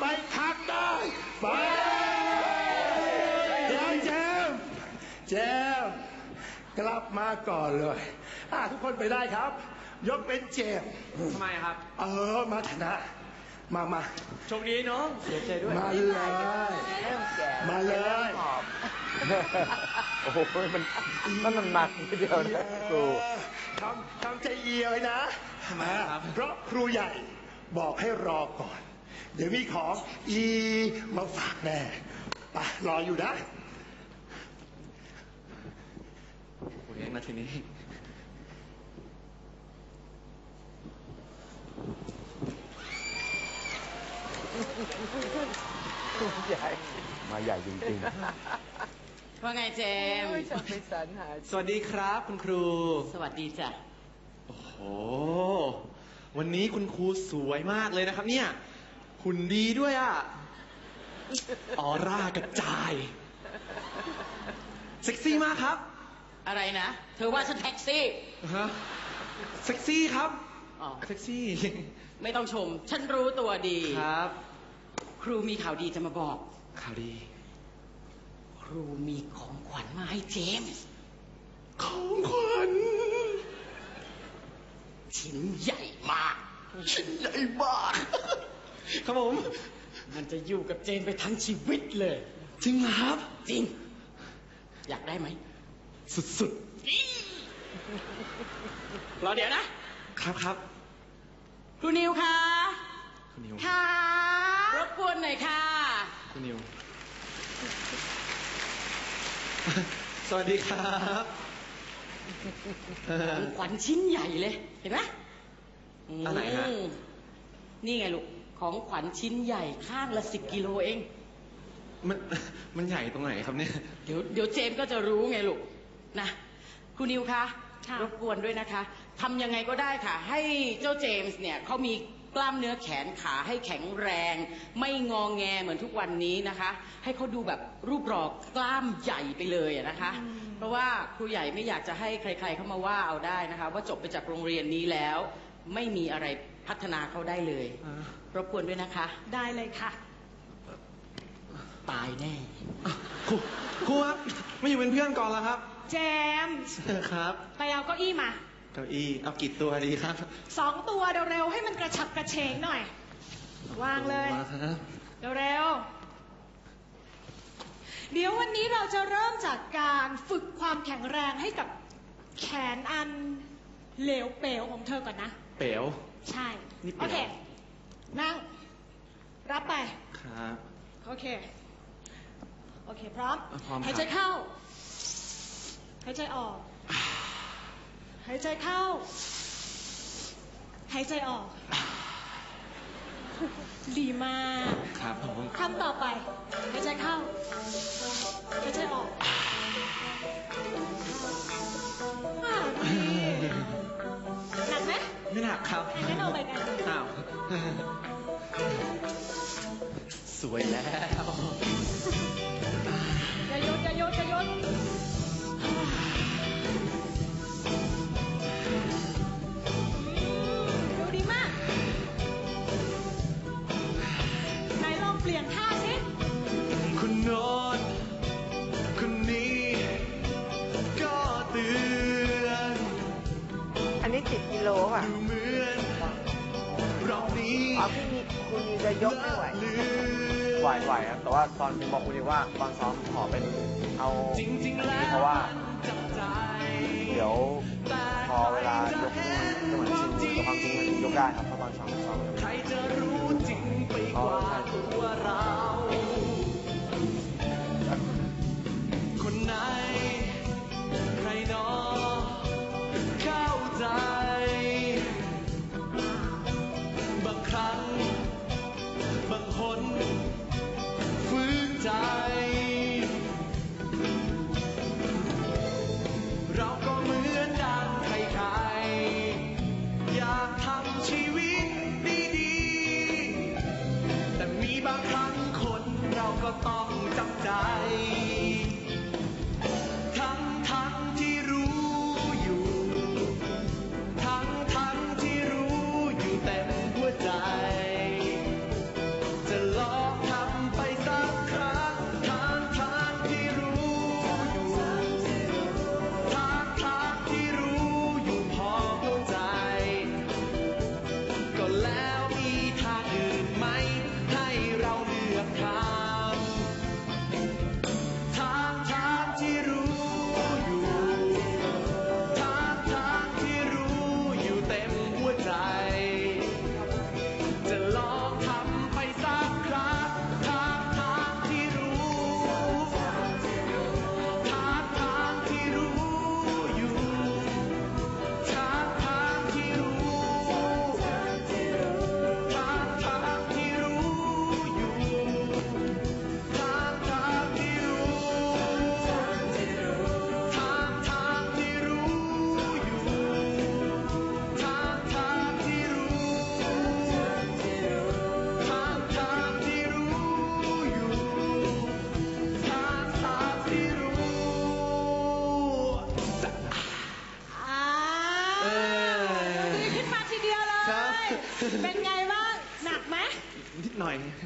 ไปพักได้ไปเดี๋ยวเจมส์เจมส์กลับมาก่อนเลยอะทุกคนไปได้ครับ ยกเป็นเจมส์ทำไมครับ เออมาชนะ มามาโชคดีน้องเสียใจด้วยมาเลยเริ่มแก่มาเลยหอบโอ้โหมันนั่นมันหนักทีเดียวนะครูทำทำใจเยียวเลยนะมาครับเพราะครูใหญ่บอกให้รอก่อน เดี๋ยวมีของอีมาฝากแน่ไปรออยู่นะกูเลี้ยงนะทีนี้ ใหญ่มาใหญ่จริงว่าไงเจมส์ๆชอบไปสรรหาสวัสดีครับคุณครู สวัสดีจ้ะ โอ้โห วันนี้คุณครูสวยมากเลยนะครับเนี่ย หุ่นดีด้วยอะ ออร่ากระจาย เซ็กซี่มากครับ อะไรนะ เธอว่าฉันแท็กซี่ฮะ เซ็กซี่ครับ อ๋อ เซ็กซี่ ไม่ต้องชม ฉันรู้ตัวดี ครับ ครูมีข่าวดีจะมาบอก ข่าวดี ครูมีของขวัญมาให้เจมส์ ของขวัญ ชิ้นใหญ่มาก ชิ้นใหญ่มาก ครับผม มันจะอยู่กับเจมส์ไปทั้งชีวิตเลย จริงเหรอครับ จริง อยากได้ไหม สุดรอเดี๋ยวนะๆครับครับครูนิวคะคุณนิวค่ะรบกวนหน่อยค่ะคุณนิว สวัสดีครับของขวัญชิ้นใหญ่เลย เห็นไหมอันไหนฮะอืมนี่ไงลูก ของขวัญชิ้นใหญ่ข้างละสิบกิโลเอง มันมันใหญ่ตรงไหนครับเนี่ย เดี๋ยวเดี๋ยวเจมส์ก็จะรู้ไงลูกนะคุณนิวคะค่ะ รบกวนด้วยนะคะทำยังไงก็ได้ค่ะ ให้เจ้าเจมส์เนี่ยเขามีกล้ามเนื้อแขนขาให้แข็งแรง ไม่งองแงเหมือนทุกวันนี้นะคะ ให้เขาดูแบบรูปรอกกล้ามใหญ่ไปเลยอะนะคะเพราะว่าครูใหญ่ไม่อยากจะให้ใครๆเข้ามาว่าเอาได้นะคะ ว่าจบไปจากโรงเรียนนี้แล้ว ไม่มีอะไรพัฒนาเขาได้เลยอ่ารบกวนด้วยนะคะ ได้เลยค่ะ ตายแน่ ครูครูครับไม่อยู่เป็นเพื่อนก่อนแล้วครับเจมส์ครับ ไปเอาเก้าอี้มา เก้าอี้เอากี่ตัวดีครับสองตัวเร็วๆให้มันกระฉับกระเฉงหน่อย วางเลย มาครับเร็วๆเดี๋ยววันนี้เราจะเริ่มจากการฝึกความแข็งแรงให้กับแขนอันเหลวเป๋วของเธอก่อนนะ เป๋ว ใช่นี่เป๋วโอเค นั่ง รับไป ครับ โอเค โอเค พร้อมอะพร้อมครับ หายใจเข้า หายใจออก หายใจเข้า หายใจออก ดีมาก ครับผม คำต่อไปหายใจเข้าหายใจออก that. ไหวไหวครับแต่ว่าตอนผมบอกคุณนิวว่าตอนซ้อมขอเป็นเอาจริงอัๆนแล้นี้วเพราะว่ามันจับใจเดี๋ยวพอเวลายกขึ้นก็เหมือนชินกับความจริงมันยกได้ครับเพราะตอนซ้อมซ้อมใครจะรู้จริงไปกว่าตัวเรา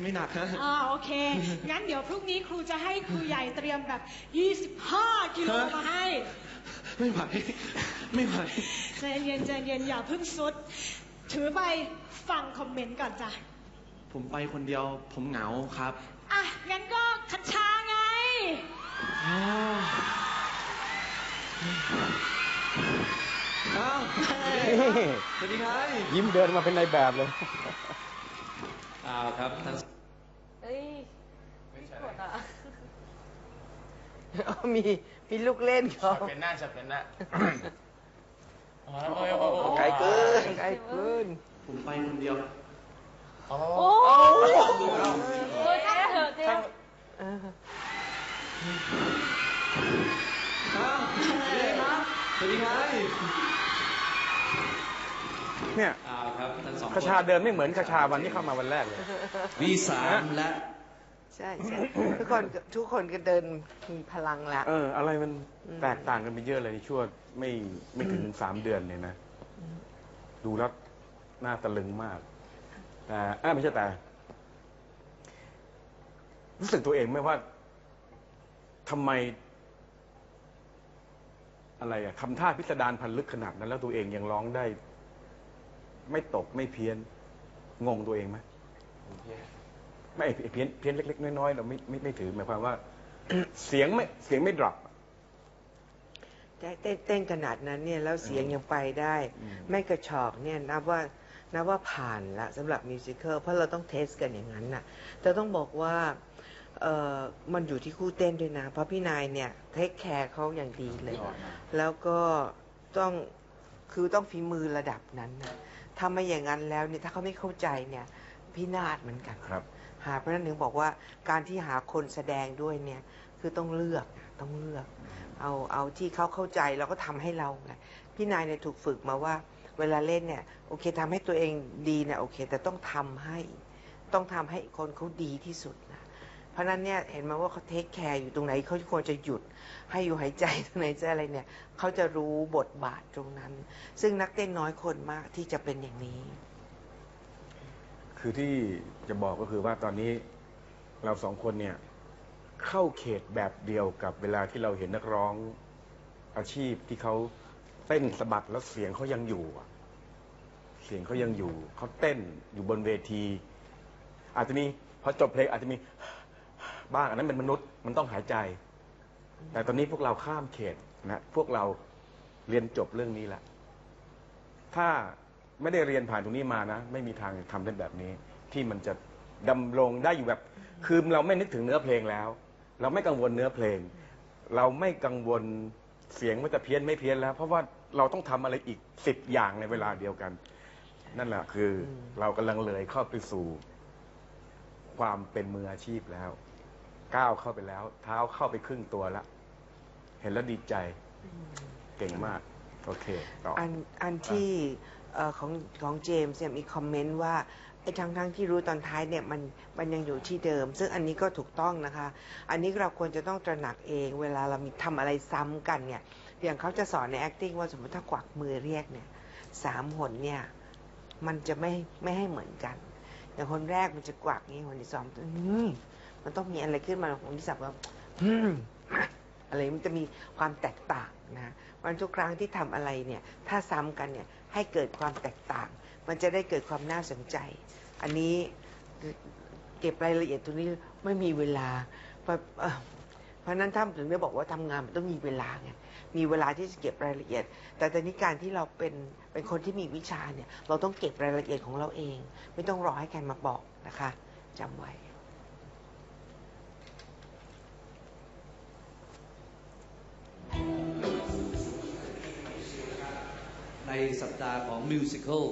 ไม่หนักฮะ อ่าโอเค งั้นเดี๋ยวพรุ่งนี้ครูจะให้ครูใหญ่เตรียมแบบ 25 กิโลฮะมาให้ ไม่ไหว ไม่ไหว ใจเย็นใจเย็นอย่าเพิ่งสุด ถือไปฟังคอมเมนต์ก่อนจ้ะ ผมไปคนเดียว ผมเหงาครับอะ งั้นก็คัดชาไง อ้าวอ้าวสวัสดีครับ ยิ้มเดินมาเป็นในแบบเลยอ้าวครับท่าน เอ้ยกดอะ มีมีลูกเล่นเขาเป็นหน้าจะเป็นหน้าไกลเกิน ไกลเกิน ผมไปคนเดียว โอ้ยเถอะเจมอ้าวสวัสดีครับสวัสดีครับเนี่ยอ้าวครับท่านสองคชาเดินไม่เหมือนคชาวันที่เข้ามาวันแรกเลยวีสามและ ใช่ใช่ทุกคนทุกคนก็เดินมีพลังละ เออ อะไรมันอืมแตกต่างกันไปเยอะเลยในช่วงไม่ไม่ถึงสามเดือนเนี่ยนะ ดูแล้วน่าตะลึงมากแต่เอ้ยไม่ใช่แต่ รู้สึกตัวเองไหมว่าทำไม อะไรอะทำท่าพิสดารพันลึกขนาดนั้น แล้วตัวเองยังร้องได้ ไม่ตกไม่เพี้ยน งงตัวเองไหมไม่ ไอ้เพี้ยนเพี้ยนเล็ก ๆ น้อยๆเราไม่ไม่ไม่ถือหมายความว่า เสียงไม่เสียงไม่ดรอปใช่เต้นเต้นขนาดนั้นเนี่ยแล้วเสียงยังไปได้ อืม ไม่กระชอกเนี่ยนับว่านับว่าผ่านละสำหรับมิวสิควลเพราะเราต้องเทสกันอย่างนั้นน่ะแต่ต้องบอกว่าเออมันอยู่ที่คู่เต้นด้วยนะ เพราะพี่นายเนี่ยเทคแคร์เขาอย่างดีเลย แล้วก็ต้องคือต้องฝีมือระดับนั้นนะถ้าไม่อย่างนั้นแล้วเนี่ยถ้าเขาไม่เข้าใจเนี่ยพินาศเหมือนกัน ครับ หาเพราะฉะนั้นถึงบอกว่าการที่หาคนแสดงด้วยเนี่ยคือต้องเลือกต้องเลือก เอาเอาที่เขาเข้าใจแล้วก็ทำให้เราไงพี่นายเนี่ยถูกฝึกมาว่า เวลาเล่นเนี่ยโอเคทำให้ตัวเองดีเนี่ยโอเค แต่ต้องทำให้ต้องทำให้คนเขาดีที่สุดนะเพราะนั้นเนี่ยเห็นไหมว่าเขาเทคแคร์อยู่ตรงไหนเขาควรจะหยุด ให้อยู่หายใจตรงไหนจะอะไรเนี่ยเขาจะรู้บทบาทตรงนั้น ซึ่งนักเต้นน้อยคนมากที่จะเป็นอย่างนี้ คือที่จะบอกก็คือว่าตอนนี้เราสองคนเนี่ยเข้าเขตแบบเดียวกับเวลาที่เราเห็นนักร้องอาชีพที่เขาเต้นสะบัดแล้วเสียงเขายังอยู่อะเสียงเขายังอยู่เขาเต้นอยู่บนเวที อาจจะมีพอจบเพลงอาจจะมีบ้างอันนั้นเป็นมนุษย์มันต้องหายใจ แต่ตอนนี้พวกเราข้ามเขตนะพวกเราเรียนจบเรื่องนี้แล้วถ้า ไม่ได้เรียนผ่านตรงนี้มานะ ไม่มีทางทำได้แบบนี้ ที่มันจะดำรงได้อยู่แบบคือเราไม่นึกถึงเนื้อเพลงแล้ว เราไม่กังวลเนื้อเพลง เราไม่กังวลเสียงว่าจะเพี้ยนไม่เพี้ยนแล้ว เพราะว่าเราต้องทำอะไรอีกสิบอย่างในเวลาเดียวกัน นั่นแหละคืออเรากำลังเลยเข้าไปสู่ ความเป็นมืออาชีพแล้ว ก้าวเข้าไปแล้ว เท้าเข้าไปครึ่งตัวแล้ว เห็นแล้วดีใจ เก่งมาก โอเค ต่อ อันอันที่ ออของของเจมส์เนี่ยมีคอมเมนต์ว่าไอ้ทั้งทั้งที่รู้ตอนท้ายเนี่ยมันมันยังอยู่ที่เดิม ซึ่งอันนี้ก็ถูกต้องนะคะ อันนี้เราควรจะต้องตระหนักเอง เวลาเรามีทำอะไรซ้ำกันเนี่ยอย่างเขาจะสอนใน acting ว่าสมมติถ้ากวักมือเรียกเนี่ยสามหนเนี่ยมันจะไม่ไม่ให้เหมือนกันอย่างคนแรกมันจะกวักนี้คนที่สองมมันต้องมีอะไรขึ้นมาคนที่สามก็ อะไรมันจะมีความแตกต่างนะมันทุกครั้งที่ทำอะไรเนี่ยถ้าซ้ำกันเนี่ยให้เกิดความแตกต่าง มันจะได้เกิดความน่าสนใจ อันนี้เก็บรายละเอียดตรงนี้ไม่มีเวลาเพราะเพราะนั้นท่านถึงได้บอกว่าทำงานมันต้องมีเวลาไงมีเวลาที่จะเก็บรายละเอียด แต่ตอนนี้การที่เราเป็นเป็นคนที่มีวิชาเนี่ยเราต้องเก็บรายละเอียดของเราเอง ไม่ต้องรอให้ใครมาบอกนะคะจำไว้ ในสัปดาห์ของมิวสิควล